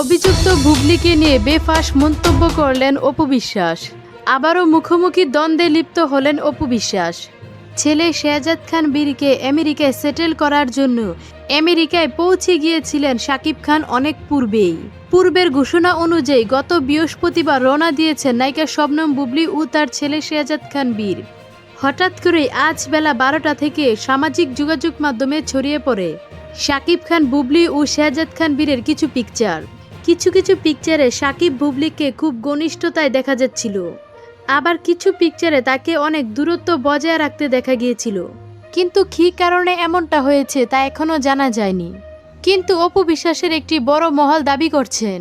অভিযুক্ত বুবলিকে নিয়ে বেফাস মন্তব্য করলেন অপু বিশ্বাস। আবারও মুখোমুখি দ্বন্দ্বে লিপ্ত হলেন অপু বিশ্বাস। ছেলে শেহজাদ খান বীরকে আমেরিকায় সেটেল করার জন্য আমেরিকায় পৌঁছে গিয়েছিলেন শাকিব খান অনেক পূর্বেই। পূর্বের ঘোষণা অনুযায়ী গত বৃহস্পতিবার রওনা দিয়েছেন নায়িকা শবনম বুবলি ও তার ছেলে শেহজাদ খান বীর। হঠাৎ করেই আজ বেলা বারোটা থেকে সামাজিক যোগাযোগ মাধ্যমে ছড়িয়ে পড়ে শাকিব খান বুবলি ও শেহজাদ খান বীরের কিছু পিকচার কিছু কিছু পিকচারে সাকিব বুবলিকে খুব ঘনিষ্ঠতায় দেখা যাচ্ছিল। আবার কিছু পিকচারে তাকে অনেক দূরত্ব বজায় রাখতে দেখা গিয়েছিল। কিন্তু কী কারণে এমনটা হয়েছে তা এখনও জানা যায়নি। কিন্তু অপু বিশ্বাসের একটি বড় মহল দাবি করছেন,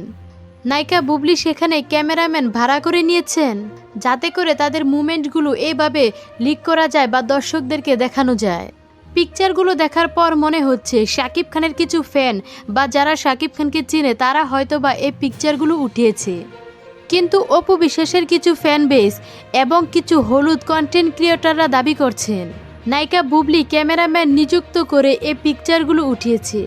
নায়িকা বুবলি সেখানে ক্যামেরাম্যান ভাড়া করে নিয়েছেন, যাতে করে তাদের মুমেন্টগুলো এভাবে লিক করা যায় বা দর্শকদেরকে দেখানো যায়। পিকচারগুলো দেখার পর মনে হচ্ছে শাকিব খানের কিছু ফ্যান বা যারা শাকিব খানকে চিনে তারা হয়তো বা এই পিকচারগুলো উঠিয়েছে। কিন্তু অপু বিশ্বাসের কিছু ফ্যান বেস এবং কিছু হলুদ কন্টেন্ট ক্রিয়েটররা দাবি করছেন, নায়িকা বুবলি ক্যামেরাম্যান নিযুক্ত করে এই পিকচারগুলো উঠিয়েছে।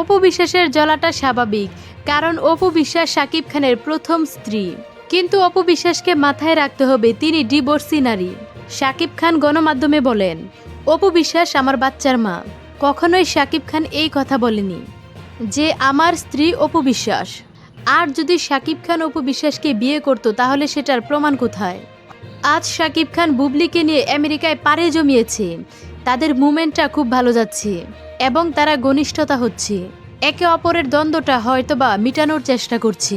অপু বিশ্বাসের জলাটা স্বাভাবিক, কারণ অপু বিশ্বাস শাকিব খানের প্রথম স্ত্রী। কিন্তু অপু বিশ্বাসকে মাথায় রাখতে হবে, তিনি ডিভোর্সি নারী। শাকিব খান গণমাধ্যমে বলেন অপু বিশ্বাস আমার বাচ্চার মা। কখনোই শাকিব খান এই কথা বলেনি, যে আমার স্ত্রী অপু বিশ্বাস। আর যদি শাকিব খান অপু বিশ্বাসকে বিয়ে করতো, তাহলে সেটার প্রমাণ কোথায়? আজ শাকিব খান বুবলিকে নিয়ে আমেরিকায় পাড়ে জমিয়েছে। তাদের মুভমেন্টটা খুব ভালো যাচ্ছে, এবং তারা ঘনিষ্ঠতা হচ্ছে। একে অপরের দ্বন্দ্বটা হয়তোবা মিটানোর চেষ্টা করছে।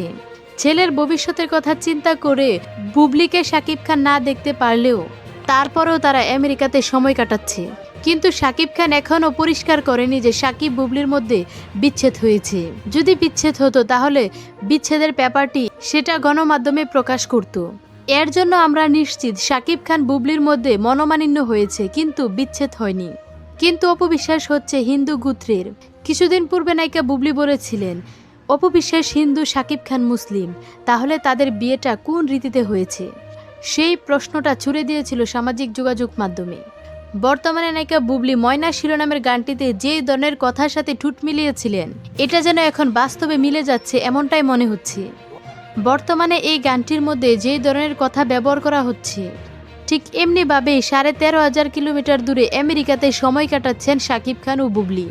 ছেলের ভবিষ্যতের কথা চিন্তা করে বুবলিকে শাকিব খান না দেখতে পারলেও তারপরেও তারা আমেরিকাতে সময় কাটাচ্ছে। কিন্তু শাকিব খান এখনও পরিষ্কার করেনি যে সাকিব বুবলির মধ্যে বিচ্ছেদ হয়েছে। যদি বিচ্ছেদ হতো তাহলে বিচ্ছেদের ব্যাপারটি সেটা গণমাধ্যমে প্রকাশ করত। এর জন্য আমরা নিশ্চিত সাকিব খান বুবলির মধ্যে মনোমালিন্য হয়েছে, কিন্তু বিচ্ছেদ হয়নি। কিন্তু অপবিশ্বাস হচ্ছে হিন্দু গুত্রের। কিছুদিন পূর্বে নায়িকা বুবলি বলেছিলেন, অপবিশ্বাস হিন্দু সাকিব খান মুসলিম। তাহলে তাদের বিয়েটা কোন রীতিতে হয়েছে? সেই প্রশ্নটা ছুড়ে দিয়েছিল সামাজিক যোগাযোগ মাধ্যমে। বর্তমানে নায়িকা বুবলি ময়না শিরোনামের গানটিতে যে ধরনের কথার সাথে ঠুট মিলিয়েছিলেন, এটা যেন এখন বাস্তবে মিলে যাচ্ছে এমনটাই মনে হচ্ছে। বর্তমানে এই গানটির মধ্যে যে ধরনের কথা ব্যবহার করা হচ্ছে, ঠিক এমনিভাবে সাড়ে তেরো হাজার কিলোমিটার দূরে আমেরিকাতে সময় কাটাচ্ছেন শাকিব খান ও বুবলি।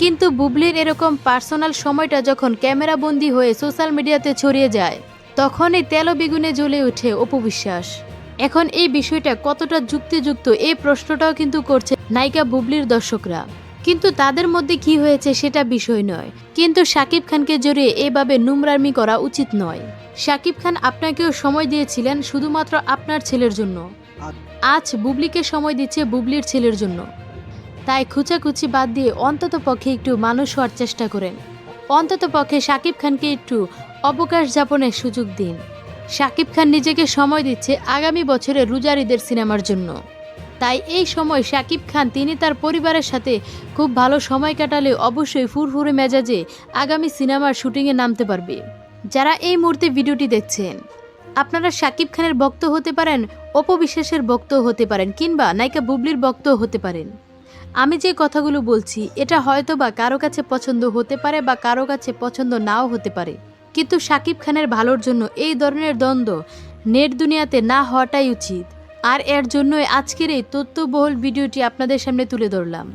কিন্তু বুবলির এরকম পার্সোনাল সময়টা যখন ক্যামেরাবন্দি হয়ে সোশ্যাল মিডিয়াতে ছড়িয়ে যায় তখনই তেল বেগুনে জ্বলে ওঠে অপবিশ্বাস এখন এই বিষয়টা কতটা যুক্তিযুক্ত এই প্রশ্নটাও কিন্তু করছে নায়িকা বুবলির দর্শকরা। কিন্তু তাদের মধ্যে কি হয়েছে সেটা বিষয় নয়। কিন্তু শাকিব খানকে জড়িয়ে এভাবে নোংরামি করা উচিত নয়। শাকিব খান আপনাকেও সময় দিয়েছিলেন শুধুমাত্র আপনার ছেলের জন্য। আজ। বুবলিকে সময় দিচ্ছে বুবলির ছেলের জন্য। তাই খুচাখুচি বাদ দিয়ে অন্তত পক্ষে একটু মানুষ হওয়ার চেষ্টা করেন। অন্তত পক্ষে শাকিব খানকে একটু অবকাশ যাপনের সুযোগ দিন। শাকিব খান নিজেকে সময় দিচ্ছে আগামী বছরের রুজারিদের সিনেমার জন্য। তাই এই সময় শাকিব খান তিনি তার পরিবারের সাথে খুব ভালো সময় কাটালে অবশ্যই ফুরফুরে মেজাজে আগামী সিনেমার শুটিংয়ে নামতে পারবে। যারা এই মুহূর্তে ভিডিওটি দেখছেন, আপনারা শাকিব খানের বক্ত হতে পারেন অপবিশ্বাসের বক্ত হতে পারেন কিংবা নায়িকা বুবলির বক্ত হতে পারেন। আমি যে কথাগুলো বলছি, এটা হয়তো বা কারও কাছে পছন্দ হতে পারে বা কারও কাছে পছন্দ নাও হতে পারে। কিন্তু শাকিব খানের ভালোর জন্য এই ধরনের দ্বন্দ্ব নেট দুনিয়াতে না হওয়াটাই উচিত। আর এর জন্যই আজকের এই তথ্যবহুল ভিডিওটি আপনাদের সামনে তুলে ধরলাম।